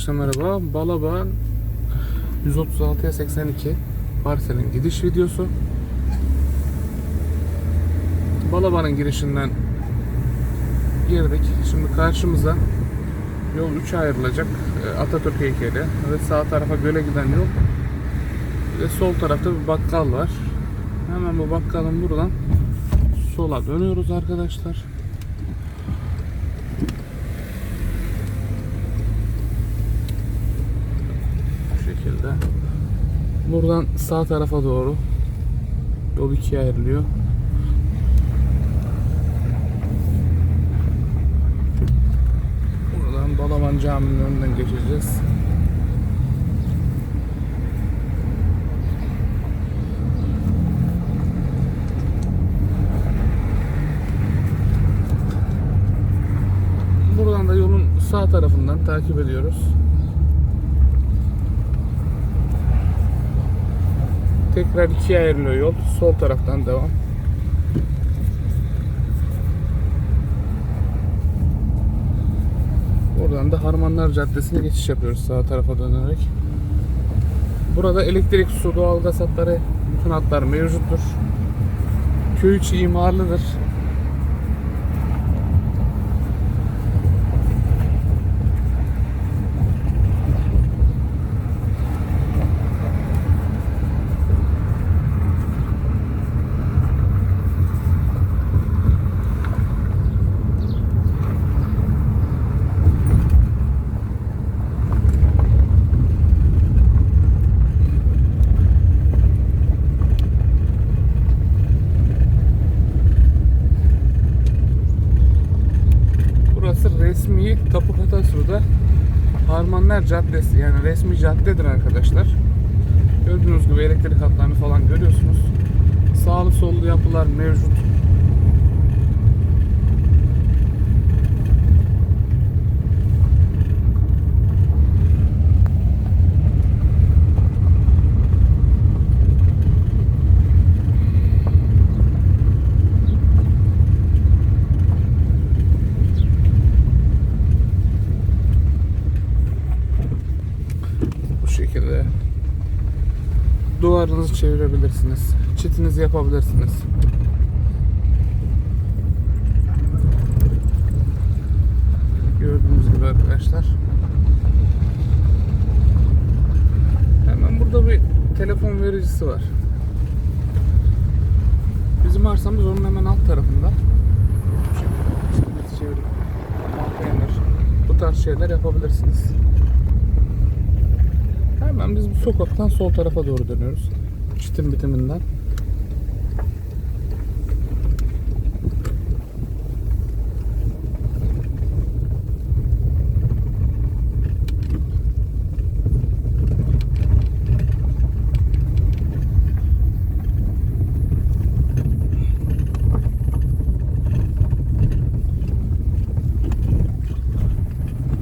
Arkadaşlar merhaba. Balaban 136'ya 82 parselin gidiş videosu. Balaban'ın girişinden girdik. Şimdi karşımıza yol 3'e ayrılacak. Ee, Atatürk heykeli ve sağ tarafa göle giden yol ve sol tarafta bir bakkal var. Hemen bu bakkalın buradan sola dönüyoruz arkadaşlar. Bu şekilde. Buradan sağ tarafa doğru yol ikiye ayrılıyor. Buradan Balaban Camii'nin önünden geçeceğiz. Buradan da yolun sağ tarafından takip ediyoruz. Tekrar ikiye ayrılıyor yol. Sol taraftan devam. Buradan da Harmanlar Caddesi'ne geçiş yapıyoruz sağ tarafa dönerek. Burada elektrik, su, doğalgaz hatları, bütün hatlar mevcuttur. Köy içi imarlıdır. Burası resmi Kadastro'da Harmanlar Caddesi yani resmi caddedir arkadaşlar. Gördüğünüz gibi elektrik hatlarını falan görüyorsunuz. Sağlı sollu yapılar mevcut. Bu şekilde duvarınızı çevirebilirsiniz. Çitinizi yapabilirsiniz. Gördüğünüz gibi arkadaşlar. Hemen burada bir telefon vericisi var. Bizim arsamız onun hemen alt tarafında. Çevirip bu tarz şeyler yapabilirsiniz. Hemen biz bu sokaktan sol tarafa doğru dönüyoruz. Çitin bitiminden.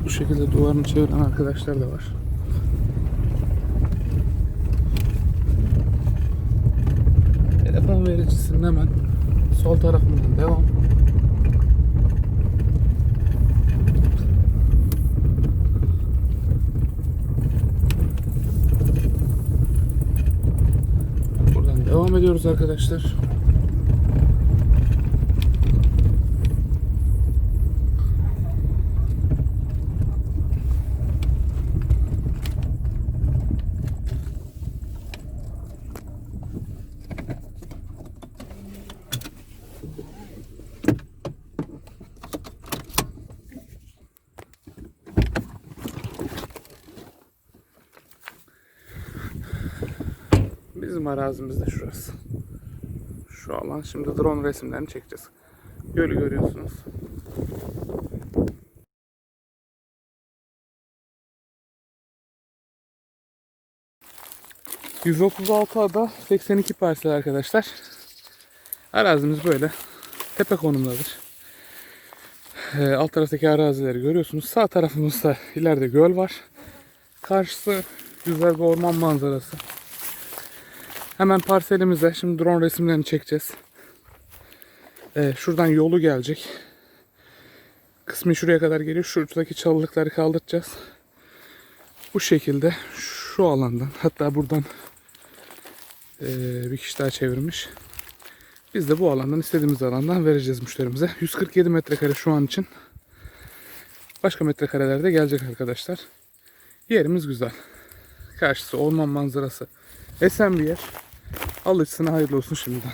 Bu şekilde duvarını çeviren arkadaşlar da var. Telefon vericisinin hemen sol tarafından devam. Buradan devam ediyoruz arkadaşlar. Bizim arazimiz de şurası. Şu alan. Şimdi drone resimlerini çekeceğiz. Gölü görüyorsunuz. ...136 ada 82 parsel arkadaşlar. Arazimiz böyle. Tepe konumdadır. Ee, alt taraftaki arazileri görüyorsunuz. Sağ tarafımızda ileride göl var. Karşısı güzel bir orman manzarası. Hemen parselimize şimdi drone resimlerini çekeceğiz. Ee, şuradan yolu gelecek. Kısmı şuraya kadar geliyor. Şuradaki çalılıkları kaldıracağız. Bu şekilde şu alandan hatta buradan eee, bir kişi daha çevirmiş. Biz de bu alandan istediğimiz alandan vereceğiz müşterimize. 147 metrekare şu an için. Başka metrekareler de gelecek arkadaşlar. Yerimiz güzel. Karşısı orman manzarası. Esen bir yer. Alıcısına hayırlı olsun şimdiden.